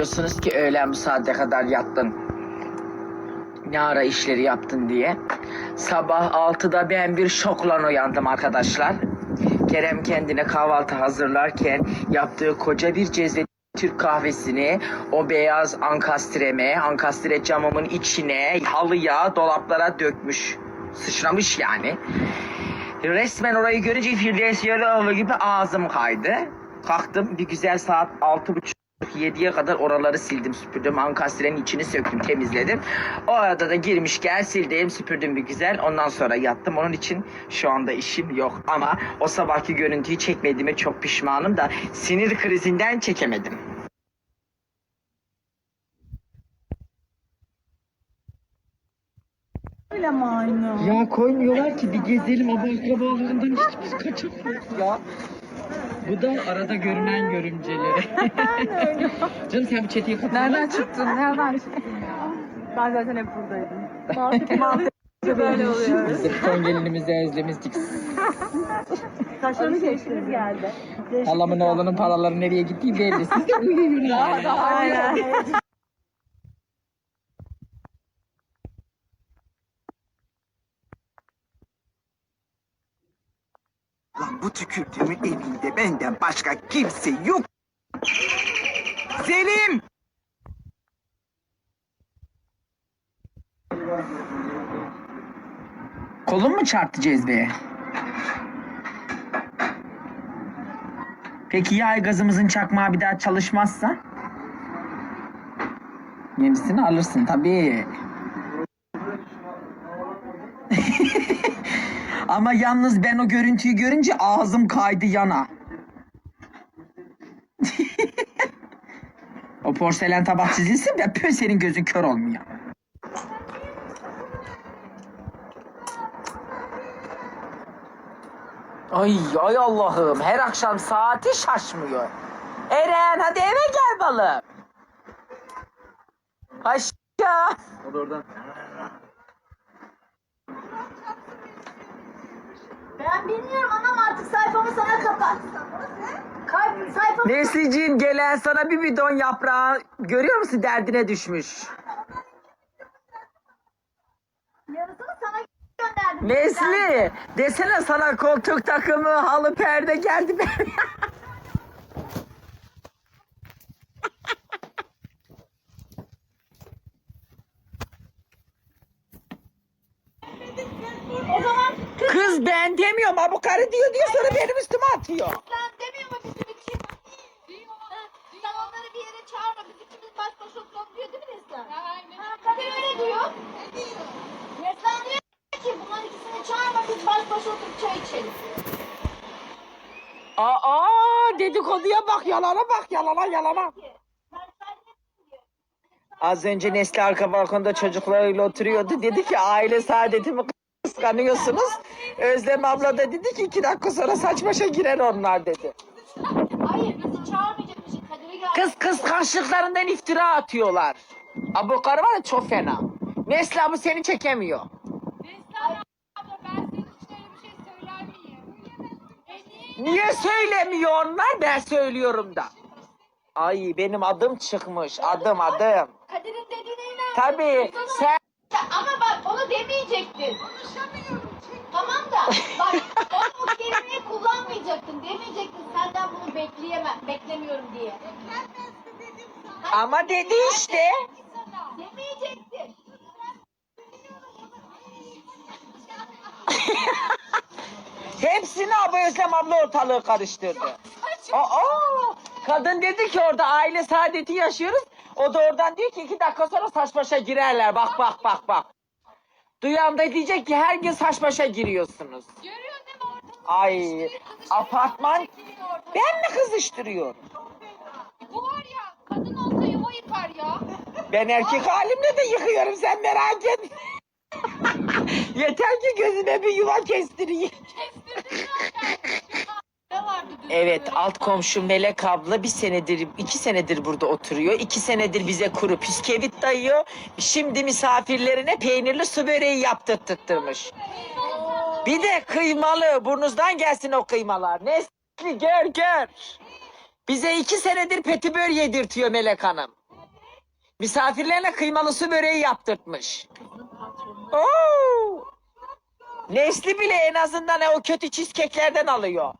Diyorsunuz ki öğlen bu saate kadar yattın. Ne ara işleri yaptın diye. Sabah 6'da ben bir şokla uyandım arkadaşlar. Kerem kendine kahvaltı hazırlarken yaptığı koca bir cezve Türk kahvesini o beyaz ankastreme, ankastre camımın içine, halıya, dolaplara dökmüş. Sıçramış yani. Resmen orayı görünce Firdevs Yaloğlu gibi ağzım kaydı. Kalktım bir güzel saat altı buçuk yediye kadar oraları sildim süpürdüm. Ankastrenin içini söktüm temizledim. O arada da girmiş gel sildim süpürdüm bir güzel. Ondan sonra yattım. Onun için şu anda işim yok. Ama o sabahki görüntüyü çekmediğime çok pişmanım da sinir krizinden çekemedim. Öyle mi aynı? Ya koymuyorlar ki bir gezelim ama akrabalarından hiç biz kaçamıyoruz ya. Bu da arada görünen görümceleri. Canım sen bir çeteyi kapat. Nereden çıktın? Nereden çıktın ya? Ben zaten hep buradaydım. Mantık mantık böyle oluyor. De son gelinimizi özlemiştik. Saçlarını geçtiniz geldi. Halamın oğlunun paraları nereye gittiği belli. Siz de uyuyun yani. Aynen. Lan bu tükürdüğümün evinde benden başka kimse yok. Selim! Kolun mu çarptı cezveye? Peki ya gazımızın çakmağı bir daha çalışmazsa? Yenisini alırsın tabii. Ama yalnız ben o görüntüyü görünce ağzım kaydı yana. o porselen tabak çizilsin ve pö senin gözün kör olmuyor. Ay ay Allah'ım her akşam saati şaşmıyor. Eren hadi eve gel balım. Aşağı. Ben bilmiyorum anam artık sayfamı sana kapat. Kalp sayfamı Neslicim gelen sana bir bidon yaprağı görüyor musun derdine düşmüş. yarısını sana gönderdim. Nesli desene sana koltuk takımı halı perde geldi. O zaman Kız ben demiyorum ha bu karı diyor diyor sonra benim üstüme atıyor. kızlar demiyor mu bizim için? Ha, Sen onları bir yere çağırma biz ikimiz baş başa oturalım diyor değil mi Neslihan? Ha, Kadir öyle diyor. Neslihan diyor ki bunların ikisini çağırma biz baş başa oturup çay içelim. Aa dedikoduya bak yalana bak yalana yalana. Diyor. Az önce Nesli arka balkonda çocuklarıyla oturuyordu. Dedi ki aile saadetimi kıskanıyorsunuz. Özlem abla da dedi ki iki dakika sonra saç başa girer onlar dedi. Hayır bizi çağırmayacakmışız Kadir'e gel. Kız kıskançlıklarından iftira atıyorlar. Abo karı var ya çok fena. Nesli abla seni çekemiyor. Niye söylemiyor onlar? Ben söylüyorum da. Ay benim adım çıkmış. Adım adım. Kadir'in dediğine inan. Tabii sen demeyecektin. Tamam da bak onu o kelimeyi kullanmayacaktın. Demeyecektin senden bunu bekleyemem, beklemiyorum diye. ama dedi işte. Demeyecektin. Hepsini Abu Özlem abla ortalığı karıştırdı. Aa, kadın dedi ki orada aile saadeti yaşıyoruz. O da oradan diyor ki iki dakika sonra saç başa girerler. Bak bak bak bak. Duyan da diyecek ki her gün saç başa giriyorsunuz. Görüyorsun değil mi orada? Ay apartman ben mi kızıştırıyorum? Bu var ya kadın olsa yuva yıkar ya. Ben erkek halimle de yıkıyorum sen merak etme. Yeter ki gözüme bir yuva kestireyim. Dün? Evet alt komşu Melek abla bir senedir iki senedir burada oturuyor. iki senedir bize kuru püskevit dayıyor. Şimdi misafirlerine peynirli su böreği yaptırttırmış. Bir de kıymalı burnunuzdan gelsin o kıymalar. Nesli gör gör. Bize iki senedir petibör yedirtiyor Melek Hanım. Misafirlerine kıymalı su böreği yaptırtmış. Oo! Nesli bile en azından o kötü cheesecake'lerden alıyor.